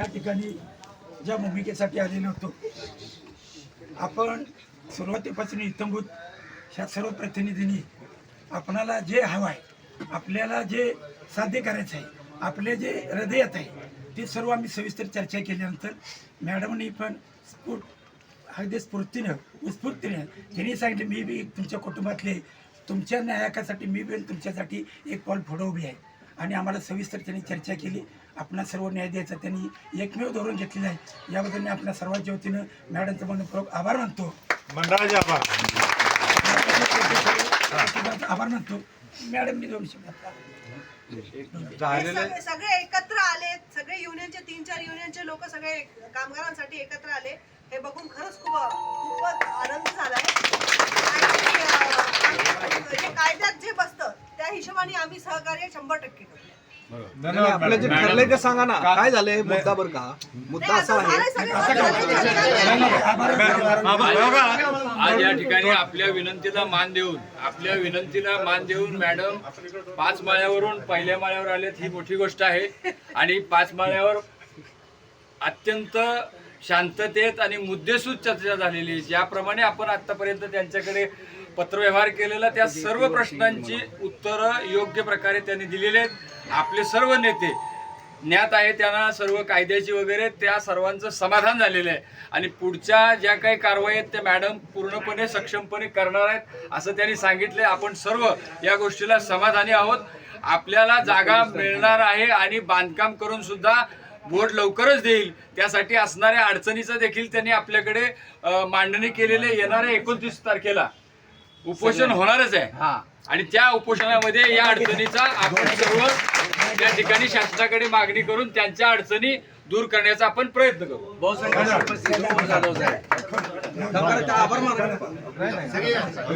या ठिकाणी ज्या भूमिकेसाठी आलेलो होतो. आपण सुरुवातीपासून इतंभूत ह्या सर्व प्रतिनिधींनी आपणाला जे हवं आहे आपल्याला जे साध्य करायचं आहे आपले जे हृदयात आहे ते सर्व आम्ही सविस्तर चर्चा केल्यानंतर मॅडमनी पण स्फूट अगदी स्फूर्तीनं उत्स्फूर्तीनं त्यांनी सांगितले मी बी तुमच्या कुटुंबातले तुमच्या न्यायकासाठी मी बी तुमच्यासाठी एक पाऊल पुढं उभी आहे. आणि आम्हाला सविस्तर त्यांनी चर्चा केली. आपणा सर्व न्याय द्यायचा त्यांनी एकमेव धोरण घेतलेलं आहे. याबद्दल मी आपल्या सर्वांच्या वतीनं मॅडमचं मनपूर्वक आभार मानतो. मंडळाचे आभार. आभार मानतो. मॅडमनी दोन सगळे एकत्र आले. सगळे युनियनचे तीन चार युनियनचे लोक सगळे कामगारांसाठी एकत्र आले. हे बघून खरंच खूप खूपच आनंद झालाय आणि, अं, जे कायद्यात जे बसतं त्या हिशोबाने आम्ही सहकार्य शंभर टक्के करू. आपलं जे. ठरलंय ते सांगा ना. काय झालंय? मुद्दा बरं का? मुद्दा असा आहे. आज या ठिकाणी आपल्या विनंतीला मान देऊन आपल्या विनंतीला मान देऊन मॅडम पाच माळ्यावरून पहिल्या माळ्यावर आलेत ही मोठी गोष्ट आहे. आणि पाच माळ्यावर अत्यंत शांततेत आणि मुद्देसूद चर्चा झालेली आहे. ज्याप्रमाणे आपण आतापर्यंत त्यांच्याकडे पत्रव्यवहार केलेला त्या सर्व प्रश्नांची उत्तरं योग्य प्रकारे त्यांनी दिलेली आहेत. आपले सर्व नेते ज्ञात आहे त्यांना सर्व कायद्याची वगैरे त्या सर्वांचं समाधान झालेलं आहे. आणि पुढच्या ज्या काही कारवाई आहेत त्या मॅडम पूर्णपणे सक्षमपणे करणार आहेत असं त्यांनी सांगितले आपण सर्व या गोष्टीला समाधानी आहोत. आपल्याला जागा मिळणार आहे आणि बांधकाम करून सुद्धा बोर्ड लवकरच देईल त्यासाठी असणाऱ्या अडचणीचं देखील त्यांनी आपल्याकडे मांडणी केलेली. येणाऱ्या एकोणतीस तारखेला उपोषण होणारच आहे आणि त्या उपोषणामध्ये या अडचणीचा आपण सर्व त्या ठिकाणी शासनाकडे मागणी करून त्यांच्या अडचणी दूर करण्याचा आपण प्रयत्न करू आभार माना